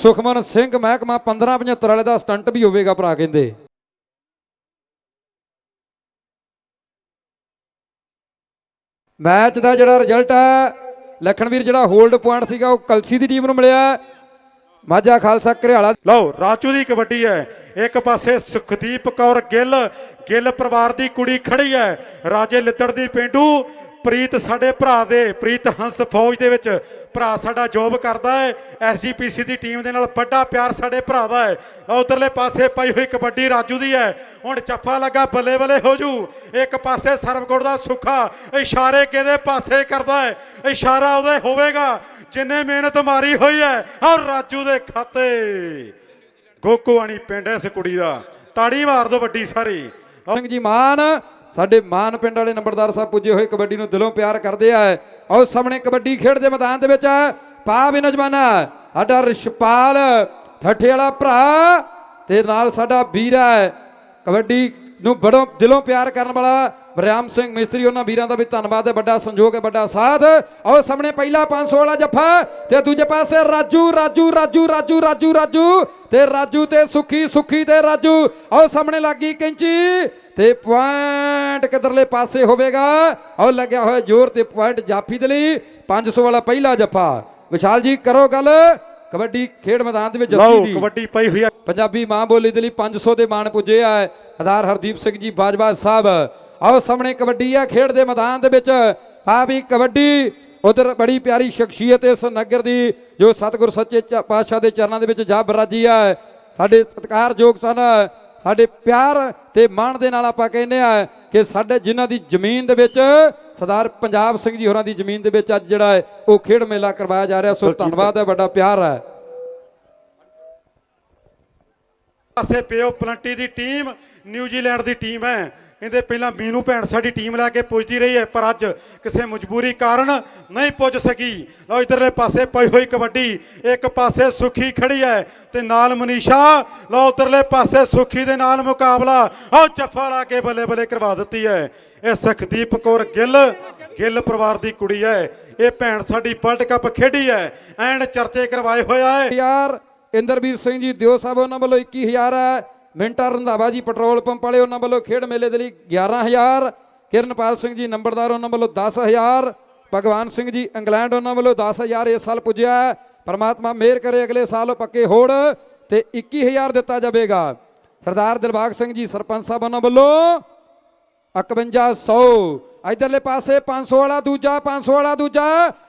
ਸੁਖਮਨ ਸਿੰਘ ਮਹਿਕਮਾ 1575 ਵਾਲੇ ਦਾ ਸਟੰਟ ਵੀ ਹੋਵੇਗਾ ਭਰਾ ਕਹਿੰਦੇ। ਮੈਚ ਦਾ ਜਿਹੜਾ ਰਿਜ਼ਲਟ ਹੈ, ਲਖਣਵੀਰ ਜਿਹੜਾ ਹੋਲਡ ਪੁਆਇੰਟ ਸੀਗਾ, ਉਹ ਕਲਸੀ ਦੀ ਟੀਮ ਨੂੰ ਮਿਲਿਆ। ਮਾਝਾ ਖਾਲਸਾ ਘਰਿਆਲਾ ਲਓ, ਰਾਜੂ ਦੀ ਕਬੱਡੀ ਹੈ। ਇੱਕ ਪਾਸੇ ਸੁਖਦੀਪ ਕੌਰ ਗਿੱਲ ਗਿੱਲ ਪਰਿਵਾਰ ਦੀ ਕੁੜੀ ਖੜੀ ਹੈ। ਰਾਜੇ ਲਿੱਤੜ ਦੀ ਪਿੰਡੂ, ਪ੍ਰੀਤ ਸਾਡੇ ਭਰਾ ਦੇ, ਪ੍ਰੀਤ ਹੰਸ ਫੌਜ ਦੇ ਵਿੱਚ ਭਰਾ ਸਾਡਾ ਜੋਬ ਕਰਦਾ ਹੈ ਐਸਜੀਪੀਸੀ ਦੀ ਟੀਮ ਦੇ ਨਾਲ ਵੱਡਾ ਪਿਆਰ ਸਾਡੇ ਭਰਾ ਦਾ ਹੈ। ਉਧਰਲੇ ਪਾਸੇ ਪਈ ਹੋਈ ਕਬੱਡੀ ਰਾਜੂ ਦੀ ਹੈ। ਹੁਣ ਚੱਫਾ ਲੱਗਾ, ਬੱਲੇ ਬੱਲੇ ਹੋ ਜੂ। ਇੱਕ ਪਾਸੇ ਸਰਵਗੁੜ ਦਾ ਸੁੱਖਾ, ਇਸ਼ਾਰੇ ਕਿਹਦੇ ਪਾਸੇ ਕਰਦਾ ਹੈ? ਇਸ਼ਾਰਾ ਉਹਦੇ ਹੋਵੇਗਾ। ਜਿੰਨੇ ਮਿਹਨਤ ਮਾਰੀ ਹੋਈ ਹੈ ਔਰ ਰਾਜੂ ਦੇ ਖਾਤੇ। ਗੋਕੂਆਣੀ ਪਿੰਡ ਇਸ ਕੁੜੀ ਦਾ। ਤਾੜੀ ਮਾਰ ਦੋ ਵੱਡੀ ਸਾਰੀ। ਸਿੰਘ ਜੀ ਮਾਨ ਸਾਡੇ ਮਾਨ ਪਿੰਡ ਵਾਲੇ ਨੰਬਰਦਾਰ ਸਾਹਿਬ ਪੁੱਜੇ ਹੋਏ ਕਬੱਡੀ ਨੂੰ ਦਿਲੋਂ ਪਿਆਰ ਕਰਦੇ ਆ। ਔਰ ਸਾਹਮਣੇ ਕਬੱਡੀ ਖੇਡ ਦੇ ਮੈਦਾਨ ਦੇ ਵਿੱਚ ਪਾ ਵੀ ਨੌਜਵਾਨਾ, ਸਾਡਾ ਰਿਸ਼ਪਾਲ ਠੱਠੇ ਵਾਲਾ ਭਰਾ ਤੇ ਨਾਲ ਸਾਡਾ ਵੀਰਾ ਹੈ ਕਬੱਡੀ ਨੂੰ ਬੜੋ ਦਿਲੋਂ ਪਿਆਰ ਕਰਨ ਵਾਲਾ ਬਰਿਆਮ ਸਿੰਘ ਮਿਸਤਰੀ, ਉਹਨਾਂ ਵੀਰਾਂ ਦਾ ਵੀ ਧੰਨਵਾਦ ਹੈ। ਵੱਡਾ ਸੰਯੋਗ ਹੈ, ਵੱਡਾ ਸਾਥ। ਔਰ ਸਾਹਮਣੇ ਪਹਿਲਾ 500 ਵਾਲਾ ਜੱਫਾ ਤੇ ਦੂਜੇ ਪਾਸੇ ਰਾਜੂ ਰਾਜੂ ਰਾਜੂ ਰਾਜੂ ਰਾਜੂ ਰਾਜੂ ਤੇ ਰਾਜੂ ਤੇ ਸੁਖੀ ਸੁਖੀ ਤੇ ਰਾਜੂ। ਔਰ ਸਾਹਮਣੇ ਲੱਗੀ ਕੈਂਚੀ। ਤੇ ਪੁਆਇੰਟ ਕਿਧਰਲੇ ਪਾਸੇ ਹੋਵੇਗਾ? ਔਰ ਲੱਗਿਆ ਹੋਇਆ ਜ਼ੋਰ ਤੇ ਪੁਆਇੰਟ ਜਾਫੀ ਦੇ ਲਈ। 500 ਵਾਲਾ ਪਹਿਲਾ ਜੱਫਾ। ਵਿਸ਼ਾਲ ਜੀ ਕਰੋ ਗੱਲ। ਕਬੱਡੀ ਖੇਡ ਮੈਦਾਨ ਦੇ ਵਿੱਚ ਜੱਫੀ ਦੀ। ਕਬੱਡੀ ਪਈ ਹੋਈ ਹੈ ਪੰਜਾਬੀ ਮਾਂ ਬੋਲੀ ਦੇ ਲਈ 500 ਦੇ ਮਾਣ ਪੁੱਜੇ ਆ। ਹਜ਼ਾਰ ਹਰਦੀਪ ਸਿੰਘ ਜੀ ਬਾਜਵਾ ਸਾਹਿਬ। ਆਓ ਸਾਹਮਣੇ ਕਬੱਡੀ ਆ ਖੇਡ ਦੇ ਮੈਦਾਨ ਦੇ ਵਿੱਚ। ਆ ਵੀ ਕਬੱਡੀ। ਉਧਰ ਬੜੀ ਪਿਆਰੀ ਸ਼ਖਸੀਅਤ ਇਸ ਨਗਰ ਦੀ ਜੋ ਸਤਿਗੁਰ ਸੱਚੇ ਪਾਤਸ਼ਾਹ ਦੇ ਚਰਨਾਂ ਦੇ ਵਿੱਚ ਜਾ ਬਰਾਜੀ ਆ। ਸਾਡੇ ਸਤਿਕਾਰਯੋਗ ਸਨ। ਸਾਡੇ ਪਿਆਰ ਤੇ ਮਾਣ ਦੇ ਨਾਲ ਆਪਾਂ ਕਹਿੰਦੇ ਆ ਕਿ ਸਾਡੇ ਜਿਨ੍ਹਾਂ ਦੀ ਜ਼ਮੀਨ ਦੇ ਵਿੱਚ ਸਰਦਾਰ ਪੰਜਾਬ ਸਿੰਘ ਜੀ ਹੋਰਾਂ ਦੀ ਜ਼ਮੀਨ ਦੇ ਵਿੱਚ ਅੱਜ ਜਿਹੜਾ ਹੈ ਉਹ ਖੇਡ ਮੇਲਾ ਕਰਵਾਇਆ ਜਾ ਰਿਹਾ। ਸੋ ਧੰਨਵਾਦ ਹੈ ਵੱਡਾ ਪਿਆਰ ਹੈ। ਪਾਸੇ ਪਿਓ ਪਲੰਟੀ ਦੀ ਟੀਮ ਨਿਊਜ਼ੀਲੈਂਡ ਦੀ ਟੀਮ ਹੈ। ਇਹਦੇ ਪਹਿਲਾਂ ਮੀਨੂ ਭੈਣ ਸਾਡੀ ਟੀਮ ਲੈ ਕੇ ਪੁੱਜਦੀ ਰਹੀ ਹੈ, ਪਰ ਅੱਜ ਕਿਸੇ ਮਜਬੂਰੀ ਕਾਰਨ ਨਹੀਂ ਪੁੱਜ ਸਕੀ। ਲਓ, ਇਧਰਲੇ ਪਾਸੇ ਪਈ ਹੋਈ ਕਬੱਡੀ, ਇੱਕ ਪਾਸੇ ਸੁਖੀ ਖੜੀ ਹੈ ਤੇ ਨਾਲ ਮਨੀਸ਼ਾ। ਲਓ, ਉਧਰਲੇ ਪਾਸੇ ਸੁਖੀ ਦੇ ਨਾਲ ਮੁਕਾਬਲਾ। ਆਹ ਜੱਫਾ ਲਾ ਕੇ ਬੱਲੇ ਬੱਲੇ ਕਰਵਾ ਦਿੱਤੀ ਹੈ। ਇਹ ਸੁਖਦੀਪ ਕੌਰ ਗਿੱਲ ਗਿੱਲ ਪਰਿਵਾਰ ਦੀ ਕੁੜੀ ਹੈ। ਇਹ ਭੈਣ ਸਾਡੀ ਵਰਲਡ ਕੱਪ ਖੇਡੀ ਹੈ। ਐਨ ਚਰਚੇ ਕਰਵਾਏ ਹੋਇਆ ਹੈ ਯਾਰ, ਇੰਦਰਵੀਰ ਸਿੰਘ ਜੀ, ਦਿਓ ਸਾਹਿਬ, ਉਹਨਾਂ ਵੱਲੋਂ 21000 ਹੈ। ਮਿੰਟਾ ਰੰਧਾਵਾ ਜੀ, ਪੈਟਰੋਲ ਪੰਪ ਵਾਲੇ ਉਹਨਾਂ ਵੱਲੋਂ ਖੇਡ ਮੇਲੇ ਦੇ ਲਈ 11000 ਕਿਰਨਪਾਲ ਸਿੰਘ ਜੀ, ਨੰਬਰਦਾਰ, ਉਹਨਾਂ ਵੱਲੋਂ 10000 ਭਗਵਾਨ ਸਿੰਘ ਜੀ, ਇੰਗਲੈਂਡ, ਉਹਨਾਂ ਵੱਲੋਂ 10000 ਇਸ ਸਾਲ ਪੁੱਜਿਆ ਪਰਮਾਤਮਾ ਮਿਹਰ ਕਰੇ, ਅਗਲੇ ਸਾਲ ਪੱਕੇ ਹੋਣ ਤੇ 21000 ਦਿੱਤਾ ਜਾਵੇਗਾ। ਸਰਦਾਰ ਦਿਲਬਾਗ ਸਿੰਘ ਜੀ, ਸਰਪੰਚ ਸਾਹਿਬ, ਉਹਨਾਂ ਵੱਲੋਂ 5100 ਇਧਰਲੇ ਪਾਸੇ 500 ਵਾਲਾ ਦੂਜਾ 500 ਵਾਲਾ ਦੂਜਾ।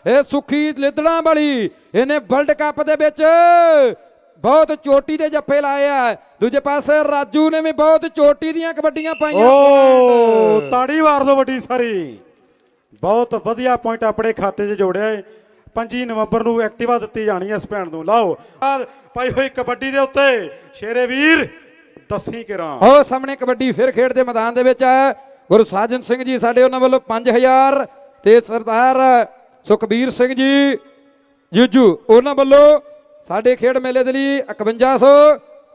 ਇਹ ਸੁਖੀ ਲਿੱਦੜਾਂ ਵਾਲੀ, ਇਹਨੇ ਵਰਲਡ ਕੱਪ ਦੇ ਵਿੱਚ ਬਹੁਤ ਚੋਟੀ ਦੇ ਜੱਫੇ ਲਾਏ ਆ। ਦੂਜੇ ਪਾਸੇ ਰਾਜੂ ਨੇ ਵੀ ਬਹੁਤ ਚੋਟੀ ਦੀਆਂ ਕਬੱਡੀਆਂ ਪਾਈਆਂ ਓ ਤਾੜੀ ਮਾਰ ਦੋ ਵੱਡੀ ਸਾਰੀ। ਬਹੁਤ ਵਧੀਆ ਪੁਆਇੰਟ ਆਪਣੇ ਖਾਤੇ 'ਚ ਜੋੜਿਆ ਹੈ 25 ਨਵੰਬਰ ਨੂੰ ਐਕਟਿਵਾ ਦਿੱਤੀ ਜਾਣੀ ਹੈ ਇਸ ਭੈਣ ਨੂੰ। ਲਾਓ। ਪਾਈ ਹੋਈ ਕਬੱਡੀ ਦੇ ਉੱਤੇ। ਸ਼ੇਰੇ ਵੀਰ ਦੱਸੀ ਕਿਰਾਂ। ਉਹ ਸਾਹਮਣੇ ਕਬੱਡੀ ਫਿਰ ਖੇਡ ਦੇ ਮੈਦਾਨ ਦੇ ਵਿੱਚ ਹੈ ਗੁਰੂ ਸਾਜਨ ਸਿੰਘ ਜੀ ਸਾਡੇ ਉਹਨਾਂ ਵੱਲੋਂ 5000 ਤੇ ਸਰਦਾਰ ਸੁਖਬੀਰ ਸਿੰਘ ਜੀ ਜੂਜੂ ਉਹਨਾਂ ਵੱਲੋਂ ਸਾਡੇ ਖੇਡ ਮੇਲੇ ਦੇ ਲਈ 5100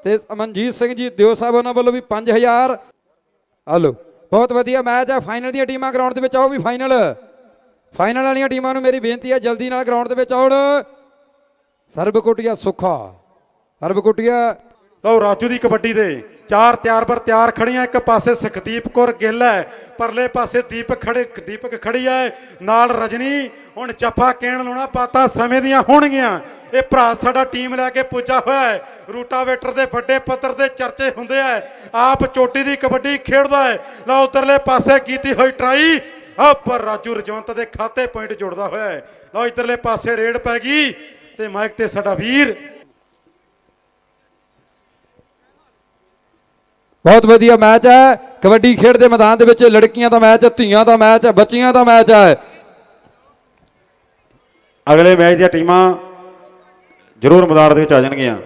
ਤੇ ਅਮਨਜੀਤ ਸਿੰਘ ਜੀ ਦਿਓ ਸਾਹਿਬ ਉਹਨਾਂ ਵੱਲੋਂ ਵੀ 5000 ਹਲੋ, ਬਹੁਤ ਵਧੀਆ ਮੈਚ ਹੈ ਫਾਈਨਲ ਦੀਆਂ ਟੀਮਾਂ ਗਰਾਊਂਡ ਦੇ ਵਿੱਚ ਆਓ ਵੀ ਫਾਈਨਲ ਫਾਈਨਲ ਵਾਲੀਆਂ ਟੀਮਾਂ ਨੂੰ ਮੇਰੀ ਬੇਨਤੀ ਹੈ ਜਲਦੀ ਨਾਲ ਗਰਾਊਂਡ ਦੇ ਵਿੱਚ ਆਉਣ। ਸਰਬਕੋਟੀਆ ਸੁੱਖਾ। ਸਰਬਕੋਟੀਆ ਲਓ, ਰਾਜੂ ਦੀ ਕਬੱਡੀ ਦੇ ਚਾਰ ਤਿਆਰ ਪਰ ਤਿਆਰ ਖੜੀਆਂ। ਇੱਕ ਪਾਸੇ ਸੁਖਦੀਪ ਕੌਰ ਗਿੱਲ ਹੈ, ਪਰਲੇ ਪਾਸੇ ਦੀਪਕ ਖੜੇ, ਦੀਪਕ ਖੜੀ ਹੈ। ਨਾਲ ਰਜਨੀ, ਹੁਣ ਜੱਫਾ ਕਹਿਣ ਲਾਉਣਾ ਪਾਤਾ ਸਮੇਂ ਦੀਆਂ ਹੋਣਗੀਆਂ। ਇਹ ਭਰਾ ਸਾਡਾ ਟੀਮ ਲੈ ਕੇ ਪੁੱਜਾ ਹੋਇਆ ਹੈ। ਰੂਟਾਵੇਟਰ ਦੇ ਵੱਡੇ ਪੱਤਰ ਦੇ ਚਰਚੇ ਹੁੰਦੇ ਆ। ਆਪ ਚੋਟੀ ਦੀ ਕਬੱਡੀ ਖੇਡਦਾ ਹੈ। ਲਓ ਉਧਰਲੇ ਪਾਸੇ ਕੀਤੀ ਹੋਈ ਟਰਾਈ। ਆ ਪਰ ਰਾਜੂ ਰਜਵੰਤ ਦੇ ਖਾਤੇ ਪੁਆਇੰਟ ਜੁੜਦਾ ਹੋਇਆ ਹੈ। ਲਓ ਇਧਰਲੇ ਪਾਸੇ ਰੇਡ ਪੈ ਗਈ ਤੇ ਮਾਈਕ ਤੇ ਸਾਡਾ ਵੀਰ। ਬਹੁਤ ਵਧੀਆ ਮੈਚ ਹੈ। ਕਬੱਡੀ ਖੇਡ ਦੇ ਮੈਦਾਨ ਦੇ ਵਿੱਚ ਲੜਕੀਆਂ ਦਾ ਮੈਚ ਹੈ ਧੀਆਂ ਦਾ ਮੈਚ ਹੈ ਬੱਚੀਆਂ ਦਾ ਮੈਚ ਹੈ। ਅਗਲੇ ਮੈਚ ਦੀਆਂ ਟੀਮਾਂ ਜ਼ਰੂਰ ਮੈਦਾਨ ਦੇ ਵਿੱਚ ਆ ਜਾਣਗੀਆਂ।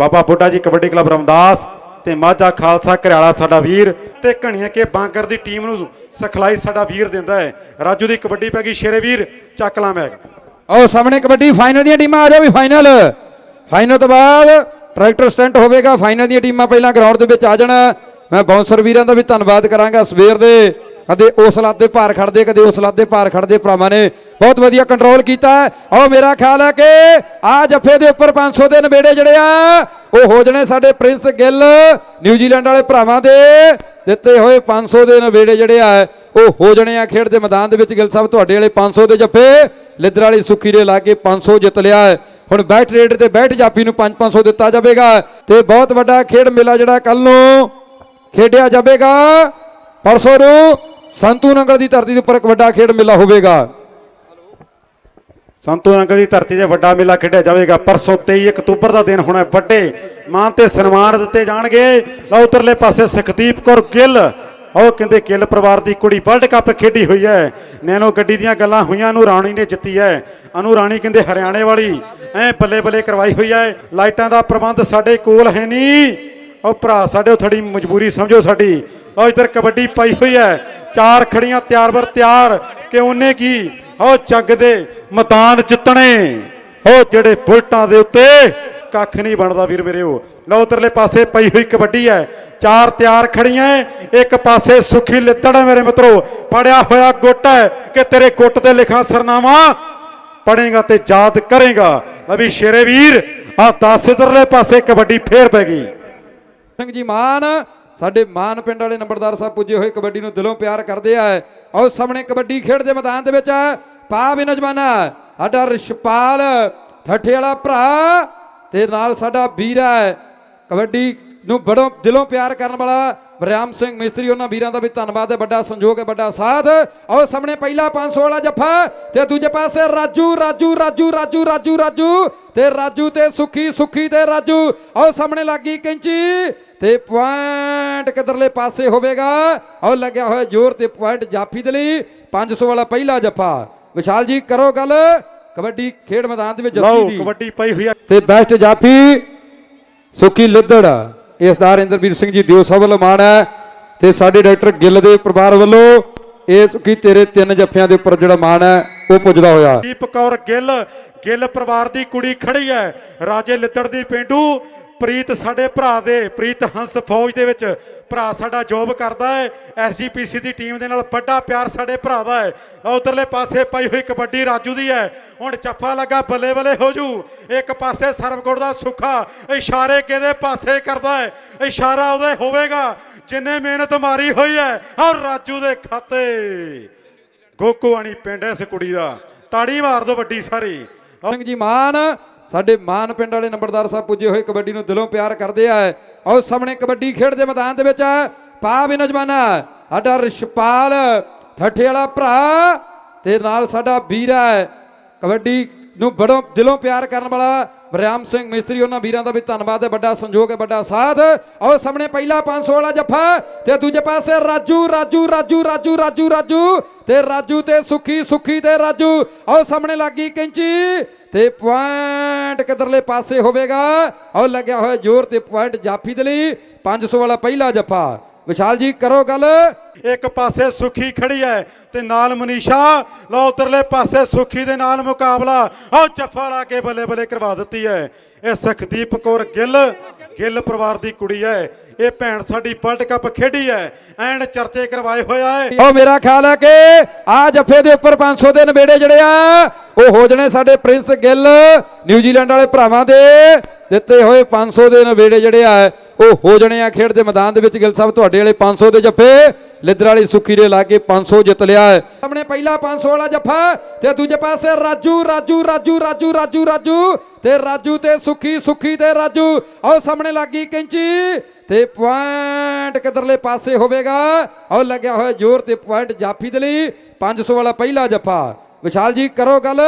ਬਾਬਾ ਬੁੱਢਾ ਜੀ ਕਬੱਡੀ ਕਲੱਬ ਰਮਦਾਸ ਤੇ ਮਾਝਾ ਖਾਲਸਾ ਘਰਿਆਲਾ ਸਾਡਾ ਵੀਰ ਤੇ ਘਣੀਆਂ ਕੇ ਬਾਂਕਰ ਦੀ ਟੀਮ ਨੂੰ ਸਿਖਲਾਈ ਸਾਡਾ ਵੀਰ ਦਿੰਦਾ ਹੈ। ਰਾਜੂ ਦੀ ਕਬੱਡੀ ਪੈ ਗਈ, ਸ਼ੇਰੇ ਵੀਰ, ਚੱਕ ਲਾ ਮੈਚ ਆਓ ਸਾਹਮਣੇ ਕਬੱਡੀ ਫਾਈਨਲ ਦੀਆਂ ਟੀਮਾਂ ਆ ਜਾਓ ਵੀ ਫਾਈਨਲ ਫਾਈਨਲ ਤੋਂ ਬਾਅਦ ਟਰੈਕਟਰ ਸਟੈਂਟ ਹੋਵੇਗਾ ਫਾਈਨਲ ਦੀਆਂ ਟੀਮਾਂ ਪਹਿਲਾਂ ਗਰਾਊਂਡ ਦੇ ਵਿੱਚ ਆ ਜਾਣਾ। ਮੈਂ ਬਾਉਂਸਰ ਵੀਰਾਂ ਦਾ ਵੀ ਧੰਨਵਾਦ ਕਰਾਂਗਾ ਸਵੇਰ ਦੇ। ਕਦੇ ਉਸ ਲੱਤ ਦੇ ਭਾਰ ਖੜਦੇ, ਕਦੇ ਉਸ ਲੱਤ ਦੇ ਭਾਰ ਖੜਦੇ ਭਰਾਵਾਂ ਨੇ ਬਹੁਤ ਵਧੀਆ ਕੰਟਰੋਲ ਕੀਤਾ। ਔਰ ਮੇਰਾ ਖਿਆਲ ਹੈ ਕਿ ਆ ਜੱਫੇ ਦੇ ਉੱਪਰ 500 ਦੇ ਨਵੇੜੇ ਜਿਹੜੇ ਆ, ਉਹ ਹੋ ਜਣੇ ਸਾਡੇ ਪ੍ਰਿੰਸ ਗਿੱਲ, ਨਿਊਜ਼ੀਲੈਂਡ ਵਾਲੇ ਭਰਾਵਾਂ ਦੇ। ਦਿੱਤੇ ਹੋਏ 500 ਦੇ ਨਵੇੜੇ ਜਿਹੜੇ ਆ, ਉਹ ਹੋ ਜਣੇ ਆ ਖੇਡ ਦੇ ਮੈਦਾਨ ਦੇ ਵਿੱਚ। ਗਿੱਲ ਸਾਹਿਬ, ਤੁਹਾਡੇ ਵਾਲੇ 500 ਦੇ ਜੱਫੇ, ਲਿੱਦਰ ਵਾਲੀ ਸੁੱਖੀ ਦੇ ਲਾ ਕੇ 500 ਜਿੱਤ ਲਿਆ ਹੈ। ਹੁਣ ਬੈਟ ਰੇਟ ਤੇ ਬੈਟ ਜਾਪੀ ਨੂੰ 5-500 ਦਿੱਤਾ ਜਾਵੇਗਾ ਤੇ ਬਹੁਤ ਵੱਡਾ ਖੇਡ ਮੇਲਾ ਜਿਹੜਾ ਕੱਲ ਨੂੰ ਖੇਡਿਆ ਜਾਵੇਗਾ। ਪਰਸੋਂ ਨੂੰ ਸੰਤੂ ਨੰਗਲ ਦੀ ਧਰਤੀ ਦੇ ਉੱਪਰ ਇੱਕ ਵੱਡਾ ਖੇਡ ਮੇਲਾ ਹੋਵੇਗਾ। ਸੰਤੂ ਨੰਗਲ ਦੀ ਧਰਤੀ ਤੇ ਵੱਡਾ ਮੇਲਾ ਖੇਡਿਆ ਜਾਵੇਗਾ। ਪਰਸੋਂ 23 ਅਕਤੂਬਰ ਦਾ ਦਿਨ ਹੋਣਾ ਵੱਡੇ ਮਾਨ ਤੇ ਸਨਮਾਨ ਦਿੱਤੇ ਜਾਣਗੇ। ਲਓ ਉਧਰਲੇ ਪਾਸੇ ਸੁਖਦੀਪ ਕੌਰ ਗਿੱਲ। ਉਹ ਕਹਿੰਦੇ, ਗਿੱਲ ਪਰਿਵਾਰ ਦੀ ਕੁੜੀ ਵਰਲਡ ਕੱਪ ਖੇਡੀ ਹੋਈ ਹੈ। ਨੈਨੋ ਗੱਡੀ ਦੀਆਂ ਗੱਲਾਂ ਹੋਈਆਂ ਨੂੰ ਰਾਣੀ ਨੇ ਜਿੱਤੀ ਹੈ। ਅਨੂ ਰਾਣੀ ਕਹਿੰਦੇ, ਹਰਿਆਣੇ ਵਾਲੀ। ਐ ਬੱਲੇ ਬੱਲੇ ਕਰਵਾਈ ਹੋਈ ਹੈ। ਲਾਈਟਾਂ ਦਾ ਪ੍ਰਬੰਧ ਸਾਡੇ ਕੋਲ ਹੈ ਨਹੀਂ। ਉਹ ਭਰਾ ਸਾਡੇ, ਉਹ ਥੋੜੀ ਮਜਬੂਰੀ ਸਮਝੋ ਸਾਡੀ। ਉਹ ਇਧਰ ਕਬੱਡੀ ਪਾਈ ਹੋਈ ਹੈ। ਚਾਰ ਖੜੀਆਂ ਤਿਆਰ ਬਰ ਤਿਆਰ, ਕਿ ਉਹਨੇ ਕੀ? ਉਹ ਜੱਗ ਦੇ ਮੈਦਾਨ ਜਿੱਤਣੇ। ਉਹ ਜਿਹੜੇ ਬੁਲਟਾਂ ਦੇ ਉੱਤੇ ਕੱਖ ਨਹੀਂ ਬਣਦਾ ਵੀਰ ਮੇਰੇ ਉਹ ਲਓ ਉਧਰਲੇ ਪਾਸੇ ਪਈ ਹੋਈ ਕਬੱਡੀ ਹੈ। ਚਾਰ ਤਿਆਰ ਖੜੀਆਂ ਇੱਕ ਪਾਸੇ ਸੁਖੀ ਲਿੱਤੜ ਹੈ ਮੇਰੇ ਮਿੱਤਰੋ। ਪੜਿਆ ਹੋਇਆ ਗੁੱਟ ਹੈ ਕਿ ਤੇਰੇ ਗੁੱਟ ਤੇ ਲਿਖਾਂ ਸਰਨਾਮਾ ਪੜੇਗਾ ਤੇ ਯਾਦ ਕਰੇਗਾ। ਅਭੀ ਸ਼ੇਰੇ ਵੀਰ ਆ 10 ਇਧਰਲੇ ਪਾਸੇ ਕਬੱਡੀ ਫੇਰ ਪੈ ਗਈ। ਸਿੰਘ ਜੀ ਮਾਨ ਸਾਡੇ ਮਾਨ ਪਿੰਡ ਵਾਲੇ ਨੰਬਰਦਾਰ ਸਾਹਿਬ ਪੁੱਜੇ ਹੋਏ ਕਬੱਡੀ ਨੂੰ ਦਿਲੋਂ ਪਿਆਰ ਕਰਦੇ ਆ। ਔਰ ਸਾਹਮਣੇ ਕਬੱਡੀ ਖੇਡ ਦੇ ਮੈਦਾਨ ਦੇ ਵਿੱਚ ਪਾ ਵੀ ਨੌਜਵਾਨਾ ਸਾਡਾ ਰਿਸ਼ਪਾਲ ਠੱਠੇ ਵਾਲਾ ਭਰਾ ਤੇ ਨਾਲ ਸਾਡਾ ਵੀਰਾ ਹੈ। ਕਬੱਡੀ ਨੂੰ ਬੜੋ ਦਿਲੋਂ ਪਿਆਰ ਕਰਨ ਵਾਲਾ ਬਰਿਆਮ ਸਿੰਘ ਮਿਸਤਰੀ, ਉਹਨਾਂ ਵੀਰਾਂ ਦਾ ਵੀ ਧੰਨਵਾਦ ਹੈ। ਵੱਡਾ ਸੰਯੋਗ ਹੈ, ਵੱਡਾ ਸਾਥ। ਔਰ ਸਾਹਮਣੇ ਪਹਿਲਾ 500 ਵਾਲਾ ਜੱਫਾ ਤੇ ਦੂਜੇ ਪਾਸੇ ਰਾਜੂ ਰਾਜੂ ਰਾਜੂ ਰਾਜੂ ਰਾਜੂ ਰਾਜੂ ਤੇ ਰਾਜੂ ਤੇ ਸੁਖੀ ਸੁਖੀ ਤੇ ਰਾਜੂ। ਔਰ ਸਾਹਮਣੇ ਲੱਗੀ ਕੈਂਚੀ। ਤੇ ਪੁਆਇੰਟ ਕਿਧਰਲੇ ਪਾਸੇ ਹੋਵੇਗਾ? ਔਰ ਲੱਗਿਆ ਹੋਇਆ ਜ਼ੋਰ ਤੇ ਪੁਆਇੰਟ ਜਾਫੀ ਦੇ ਲਈ। 500 ਵਾਲਾ ਪਹਿਲਾ ਜੱਫਾ। ਵਿਸ਼ਾਲ ਜੀ ਕਰੋ ਗੱਲ। ਕਬੱਡੀ ਖੇਡ ਮੈਦਾਨ ਦੇ ਵਿੱਚ ਜੱਫੀ ਲਓ ਦੀ। ਕਬੱਡੀ ਪਈ ਹੋਈ ਹੈ ਤੇ ਬੈਸਟ ਜਾਫੀ ਸੁੱਕੀ ਲਿੱਦੜ। ਇਸਦਾਰ ਇੰਦਰਵੀਰ ਸਿੰਘ ਜੀ ਦਿਓ ਸਭ ਵੱਲੋਂ ਮਾਣ ਹੈ। ਤੇ ਸਾਡੇ ਡਾਕਟਰ ਗਿੱਲ ਦੇ ਪਰਿਵਾਰ ਵੱਲੋਂ ਇਹ ਸੁੱਕੀ ਤੇਰੇ ਤਿੰਨ ਜੱਫਿਆਂ ਦੇ ਉੱਪਰ ਜਿਹੜਾ ਮਾਣ ਹੈ ਉਹ ਪੁੱਜਦਾ ਹੋਇਆ। ਦੀਪ ਕੌਰ ਗਿੱਲ ਗਿੱਲ ਪਰਿਵਾਰ ਦੀ ਕੁੜੀ ਖੜੀ ਹੈ। ਰਾਜੇ ਲਿੱਤੜ ਦੀ ਪਿੰਡੂ। ਪ੍ਰੀਤ ਸਾਡੇ ਭਰਾ ਦੇ, ਪ੍ਰੀਤ ਹੰਸ ਫੌਜ ਦੇ ਵਿੱਚ ਭਰਾ ਸਾਡਾ ਜੋਬ ਕਰਦਾ ਹੈ ਐਸਜੀਪੀਸੀ ਦੀ ਟੀਮ ਦੇ ਨਾਲ ਵੱਡਾ ਪਿਆਰ ਸਾਡੇ ਭਰਾ ਦਾ ਹੈ। ਉਧਰਲੇ ਪਾਸੇ ਪਈ ਹੋਈ ਕਬੱਡੀ ਰਾਜੂ ਦੀ ਹੈ। ਹੁਣ ਚੱਫਾ ਲੱਗਾ, ਬੱਲੇ ਬੱਲੇ ਹੋ ਜੂ। ਇੱਕ ਪਾਸੇ ਸਰਵਗੁੜ ਦਾ ਸੁੱਖਾ, ਇਸ਼ਾਰੇ ਕਿਹਦੇ ਪਾਸੇ ਕਰਦਾ ਹੈ? ਇਸ਼ਾਰਾ ਉਹਦੇ ਹੋਵੇਗਾ। ਜਿੰਨੇ ਮਿਹਨਤ ਮਾਰੀ ਹੋਈ ਹੈ ਔਰ ਰਾਜੂ ਦੇ ਖਾਤੇ। ਗੋਕੂਆਣੀ ਪਿੰਡ ਇਸ ਕੁੜੀ ਦਾ। ਤਾੜੀ ਮਾਰ ਦੋ ਵੱਡੀ ਸਾਰੀ। ਸਿੰਘ ਜੀ ਮਾਨ ਸਾਡੇ ਮਾਨ ਪਿੰਡ ਵਾਲੇ ਨੰਬਰਦਾਰ ਸਾਹਿਬ ਪੁੱਜੇ ਹੋਏ ਕਬੱਡੀ ਨੂੰ ਦਿਲੋਂ ਪਿਆਰ ਕਰਦੇ ਆ। ਔਰ ਸਾਹਮਣੇ ਕਬੱਡੀ ਖੇਡ ਦੇ ਮੈਦਾਨ ਦੇ ਵਿੱਚ ਪਾ ਵੀ ਨੌਜਵਾਨਾ ਸਾਡਾ ਰਿਸ਼ਪਾਲ, ਠੱਠੇ ਵਾਲਾ ਭਰਾ ਤੇ ਨਾਲ ਸਾਡਾ ਵੀਰਾ ਹੈ ਕਬੱਡੀ ਨੂੰ ਬੜੋ ਦਿਲੋਂ ਪਿਆਰ ਕਰਨ ਵਾਲਾ ਬਰਿਆਮ ਸਿੰਘ ਮਿਸਤਰੀ, ਉਹਨਾਂ ਵੀਰਾਂ ਦਾ ਵੀ ਧੰਨਵਾਦ ਹੈ। ਵੱਡਾ ਸੰਯੋਗ ਹੈ, ਵੱਡਾ ਸਾਥ। ਔਰ ਸਾਹਮਣੇ ਪਹਿਲਾ 500 ਵਾਲਾ ਜੱਫਾ ਤੇ ਦੂਜੇ ਪਾਸੇ ਰਾਜੂ ਰਾਜੂ ਰਾਜੂ ਰਾਜੂ ਰਾਜੂ ਰਾਜੂ ਤੇ ਰਾਜੂ ਤੇ ਸੁਖੀ ਸੁਖੀ ਤੇ ਰਾਜੂ। ਔਰ ਸਾਹਮਣੇ ਲੱਗੀ ਕੈਂਚੀ। ਤੇ ਪੁਆਇੰਟ ਕਿਧਰਲੇ ਪਾਸੇ ਹੋਵੇਗਾ? ਔਰ ਲੱਗਿਆ ਹੋਇਆ ਜ਼ੋਰ ਤੇ ਪੁਆਇੰਟ ਜਾਫੀ ਦੇ ਲਈ। 500 ਵਾਲਾ ਪਹਿਲਾ ਜੱਫਾ। ਵਿਸ਼ਾਲ ਜੀ, ਕਰੋ ਗੱਲ। ਇੱਕ ਪਾਸੇ ਸੁਖੀ ਖੜੀ ਹੈ ਤੇ ਨਾਲ ਮਨੀਸ਼ਾ। ਲਓ ਉਧਰਲੇ ਪਾਸੇ ਸੁਖੀ ਦੇ ਨਾਲ ਮੁਕਾਬਲਾ। ਆਹ ਜੱਫਾ ਲਾ ਕੇ ਬੱਲੇ ਬੱਲੇ ਕਰਵਾ ਦਿੱਤੀ ਹੈ। ਇਹ ਸੁਖਦੀਪ ਕੌਰ ਗਿੱਲ ਗਿੱਲ ਪਰਿਵਾਰ ਦੀ ਕੁੜੀ ਹੈ ਇਹ ਭੈਣ ਸਾਡੀ ਵਰਲਡ ਕੱਪ ਖੇਡੀ ਹੈ ਐਨ ਚਰਚੇ ਕਰਵਾਏ ਹੋਇਆ ਹੈ ਉਹ ਮੇਰਾ ਖਿਆਲ ਹੈ ਕਿ ਆ ਜੱਫੇ ਦੇ ਉੱਪਰ 500 ਦੇ ਨਵੇੜੇ ਜਿਹੜੇ ਆ, ਉਹ ਹੋ ਜਣੇ ਸਾਡੇ ਪ੍ਰਿੰਸ ਗਿੱਲ ਨਿਊਜ਼ੀਲੈਂਡ ਵਾਲੇ ਭਰਾਵਾਂ ਦੇ। ਦਿੱਤੇ ਹੋਏ 500 ਦੇ ਨਵੇੜੇ ਜਿਹੜੇ ਆ, ਉਹ ਹੋ ਜਣੇ ਆ ਖੇਡ ਦੇ ਮੈਦਾਨ ਦੇ ਵਿੱਚ। ਗਿੱਲ ਸਾਹਿਬ, ਤੁਹਾਡੇ ਵਾਲੇ 500 ਦੇ ਜੱਫੇ, ਲਿੱਦਰ ਵਾਲੀ ਸੁੱਖੀ ਦੇ ਲਾ ਕੇ 500 ਜਿੱਤ ਲਿਆ ਹੈ। ਸਾਹਮਣੇ ਪਹਿਲਾ 500 ਵਾਲਾ ਜੱਫਾ ਤੇ ਦੂਜੇ ਪਾਸੇ ਰਾਜੂ ਰਾਜੂ ਰਾਜੂ ਰਾਜੂ ਰਾਜੂ ਰਾਜੂ ਤੇ ਰਾਜੂ ਤੇ ਸੁਖੀ ਸੁਖੀ ਤੇ ਰਾਜੂ। ਆਓ ਸਾਹਮਣੇ ਲੱਗੀ ਕੈਂਚੀ ਤੇ ਪੁਆਇੰਟ ਕਿਧਰਲੇ ਪਾਸੇ ਹੋਵੇਗਾ। ਆਓ ਲੱਗਿਆ ਹੋਇਆ ਜ਼ੋਰ ਤੇ ਪੁਆਇੰਟ ਜਾਫੀ ਦੇ ਲਈ 500 ਵਾਲਾ ਪਹਿਲਾ ਜੱਫਾ। ਵਿਸ਼ਾਲ ਜੀ, ਕਰੋ ਗੱਲ।